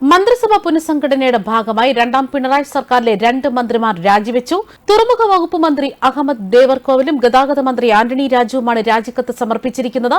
മന്ത്രിസഭാ പുനഃസംഘടനയുടെ ഭാഗമായി രണ്ടാം പിണറായി സർക്കാരിലെ രണ്ട് മന്ത്രിമാർ രാജിവെച്ചു. തുറമുഖ വകുപ്പ് മന്ത്രി അഹമ്മദ് ദേവർകോവിലും ഗതാഗത മന്ത്രി ആന്റണി രാജുവുമാണ് രാജിക്കത്ത് സമർപ്പിച്ചിരിക്കുന്നത്.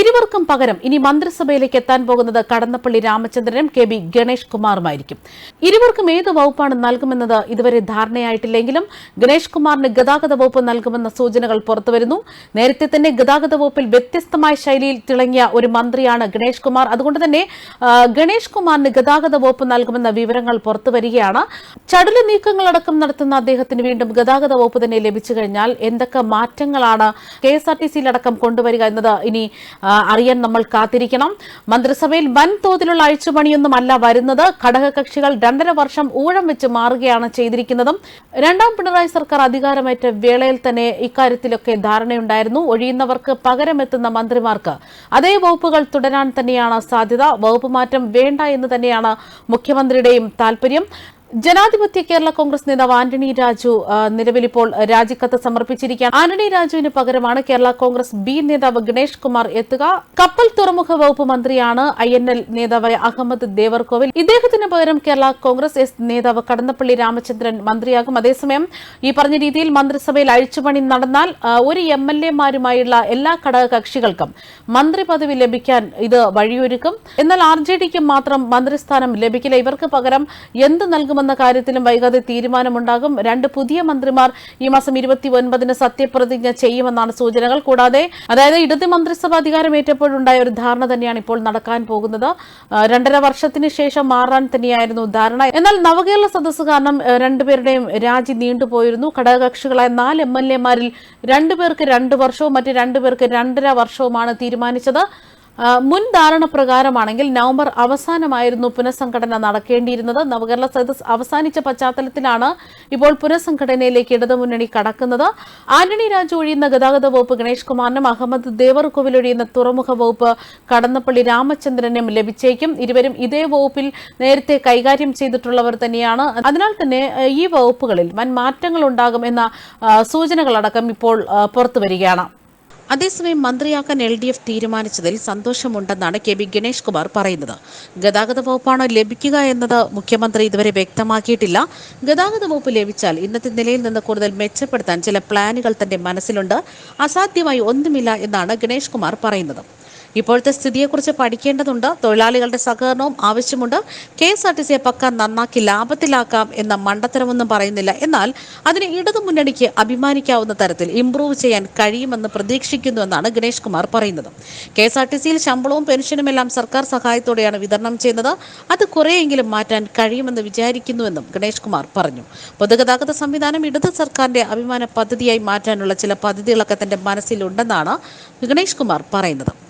ഇരുവർക്കും പകരം ഇനി മന്ത്രിസഭയിലേക്ക് എത്താൻ പോകുന്നത് കടന്നപ്പള്ളി രാമചന്ദ്രനും കെ ബി ഗണേഷ് കുമാറുമായിരിക്കും. ഇരുവർക്കും ഏത് വകുപ്പാണ് നൽകുമെന്നത് ഇതുവരെ ധാരണയായിട്ടില്ലെങ്കിലും ഗണേഷ് കുമാറിന് ഗതാഗത വകുപ്പ് നൽകുമെന്ന സൂചനകൾ പുറത്തുവരുന്നു. നേരത്തെ തന്നെ ഗതാഗത വകുപ്പിൽ വ്യത്യസ്തമായ ശൈലിയിൽ തിളങ്ങിയ ഒരു മന്ത്രിയാണ് ഗണേഷ് കുമാർ. അതുകൊണ്ട് തന്നെ ഗണേഷ് കുമാറിന് ഗതാഗത വകുപ്പ് നൽകുമെന്ന വിവരങ്ങൾ പുറത്തുവരികയാണ്. ചടുല നീക്കങ്ങളടക്കം നടത്തുന്ന അദ്ദേഹത്തിന് വീണ്ടും ഗതാഗത വകുപ്പ് തന്നെ ലഭിച്ചു കഴിഞ്ഞാൽ എന്തൊക്കെ മാറ്റങ്ങളാണ് കെ എസ് ആർ ടി സിയിലടക്കം കൊണ്ടുവരിക എന്നത് ഇനി അറിയാൻ നമ്മൾ കാത്തിരിക്കണം. മന്ത്രിസഭയിൽ വൻ തോതിലുള്ള അഴിച്ചുപണിയൊന്നുമല്ല വരുന്നത്. ഘടകകക്ഷികൾ രണ്ടര വർഷം ഊഴം വെച്ച് മാറുകയാണ് ചെയ്തിരിക്കുന്നതും. രണ്ടാം പിണറായി സർക്കാർ അധികാരമേറ്റ വേളയിൽ തന്നെ ഇക്കാര്യത്തിലൊക്കെ ധാരണയുണ്ടായിരുന്നു. ഒഴിയുന്നവർക്ക് പകരമെത്തുന്ന മന്ത്രിമാർക്ക് അതേ വകുപ്പുകൾ തുടരാൻ തന്നെയാണ് സാധ്യത. വകുപ്പ് മാറ്റം വേണ്ട എന്ന് തന്നെയാണ് മുഖ്യമന്ത്രിയുടെയും താൽപര്യം ജനാധിപത്യ കേരള കോൺഗ്രസ് നേതാവ് ആന്റണി രാജു നിലവിലിപ്പോൾ രാജിക്കത്ത് സമർപ്പിച്ചിരിക്കുകയാണ്. ആന്റണി രാജുവിന് പകരമാണ് കേരള കോൺഗ്രസ് ബി നേതാവ് ഗണേഷ് കുമാർ എത്തുക. കപ്പൽ തുറമുഖ വകുപ്പ് മന്ത്രിയാണ് ഐ എൻ എൽ നേതാവായ അഹമ്മദ് ദേവർകോവിൽ. ഇദ്ദേഹത്തിന് പകരം കേരള കോൺഗ്രസ് എസ് നേതാവ് കടന്നപ്പള്ളി രാമചന്ദ്രൻ മന്ത്രിയാകും. അതേസമയം ഈ പറഞ്ഞ രീതിയിൽ മന്ത്രിസഭയിൽ അഴിച്ചുപണി നടന്നാൽ ഒരു എം എൽ എമാരുമായുള്ള എല്ലാ ഘടക കക്ഷികൾക്കും മന്ത്രി പദവി ലഭിക്കാൻ ഇത് വഴിയൊരുക്കും. എന്നാൽ ആർ മാത്രം മന്ത്രിസ്ഥാനം ലഭിക്കില്ല. ഇവർക്ക് പകരം എന്ത് നൽകുമെന്ന കാര്യത്തിലും വൈകാതെ തീരുമാനമുണ്ടാകും. രണ്ട് പുതിയ മന്ത്രിമാർ ഈ മാസം ഇരുപത്തി ഒൻപതിന് സത്യപ്രതിജ്ഞ ചെയ്യുമെന്നാണ് സൂചനകൾ. കൂടാതെ അതായത് ഇടത് മന്ത്രിസഭ അധികാരമേറ്റപ്പോഴുണ്ടായ ഒരു ധാരണ തന്നെയാണ് ഇപ്പോൾ നടക്കാൻ പോകുന്നത്. രണ്ടര വർഷത്തിന് ശേഷം മാറാൻ തന്നെയായിരുന്നു ധാരണ. എന്നാൽ നവകേരള സദസ് കാരണം രണ്ടുപേരുടെയും രാജി നീണ്ടുപോയിരുന്നു. ഘടകകക്ഷികളായ നാല് എം എൽ എമാരിൽ രണ്ടുപേർക്ക് രണ്ടു വർഷവും മറ്റ് രണ്ടുപേർക്ക് രണ്ടര വർഷവുമാണ് തീരുമാനിച്ചത്. മുൻ ധാരണ പ്രകാരമാണെങ്കിൽ നവംബർ അവസാനമായിരുന്നു പുനഃസംഘടന നടക്കേണ്ടിയിരുന്നത്. നവകേരള സദസ് അവസാനിച്ച പശ്ചാത്തലത്തിലാണ് ഇപ്പോൾ പുനഃസംഘടനയിലേക്ക് ഇടതുമുന്നണി കടക്കുന്നത്. ആന്റണി രാജു ഒഴിയുന്ന ഗതാഗത വകുപ്പ് ഗണേഷ് കുമാറിനും അഹമ്മദ് ദേവർകോവിൽ ഒഴിയുന്ന തുറമുഖ വകുപ്പ് കടന്നപ്പള്ളി രാമചന്ദ്രനും ലഭിച്ചേക്കും. ഇരുവരും ഇതേ വകുപ്പിൽ നേരത്തെ കൈകാര്യം ചെയ്തിട്ടുള്ളവർ തന്നെയാണ്. അതിനാൽ തന്നെ ഈ വകുപ്പുകളിൽ വൻ മാറ്റങ്ങൾ ഉണ്ടാകും എന്ന സൂചനകളടക്കം ഇപ്പോൾ പുറത്തുവരികയാണ്. അതേസമയം മന്ത്രിയാക്കാൻ എൽ ഡി എഫ് തീരുമാനിച്ചതിൽ സന്തോഷമുണ്ടെന്നാണ് കെ ബി ഗണേഷ് കുമാർ പറയുന്നത്. ഗതാഗത വകുപ്പാണ് ലഭിക്കുക എന്നത് മുഖ്യമന്ത്രി ഇതുവരെ വ്യക്തമാക്കിയിട്ടില്ല. ഗതാഗത വകുപ്പ് ലഭിച്ചാൽ ഇന്നത്തെ നിലയിൽ നിന്ന് കൂടുതൽ മെച്ചപ്പെടുത്താൻ ചില പ്ലാനുകൾ തന്റെ മനസ്സിലുണ്ട്. അസാധ്യമായി ഒന്നുമില്ല എന്നാണ് ഗണേഷ് കുമാർ പറയുന്നത്. ഇപ്പോഴത്തെ സ്ഥിതിയെക്കുറിച്ച് പഠിക്കേണ്ടതുണ്ട്. തൊഴിലാളികളുടെ സഹകരണവും ആവശ്യമുണ്ട്. കെ എസ് ആർ ടി സിയെ പക്ക നന്നാക്കി ലാഭത്തിലാക്കാം എന്ന മണ്ടത്തരമൊന്നും പറയുന്നില്ല. എന്നാൽ അതിന് ഇടതു മുന്നണിക്ക് അഭിമാനിക്കാവുന്ന തരത്തിൽ ഇംപ്രൂവ് ചെയ്യാൻ കഴിയുമെന്ന് പ്രതീക്ഷിക്കുന്നുവെന്നാണ് ഗണേഷ് കുമാർ പറയുന്നത്. കെ എസ് ആർ ടി സിയിൽ ശമ്പളവും പെൻഷനുമെല്ലാം സർക്കാർ സഹായത്തോടെയാണ് വിതരണം ചെയ്യുന്നത്. അത് കുറേയെങ്കിലും മാറ്റാൻ കഴിയുമെന്ന് വിചാരിക്കുന്നുവെന്നും ഗണേഷ് കുമാർ പറഞ്ഞു. പൊതുഗതാഗത സംവിധാനം ഇടത് സർക്കാരിന്റെ അഭിമാന പദ്ധതിയായി മാറ്റാനുള്ള ചില പദ്ധതികളൊക്കെ തന്റെ മനസ്സിലുണ്ടെന്നാണ് ഗണേഷ് കുമാർ പറയുന്നത്.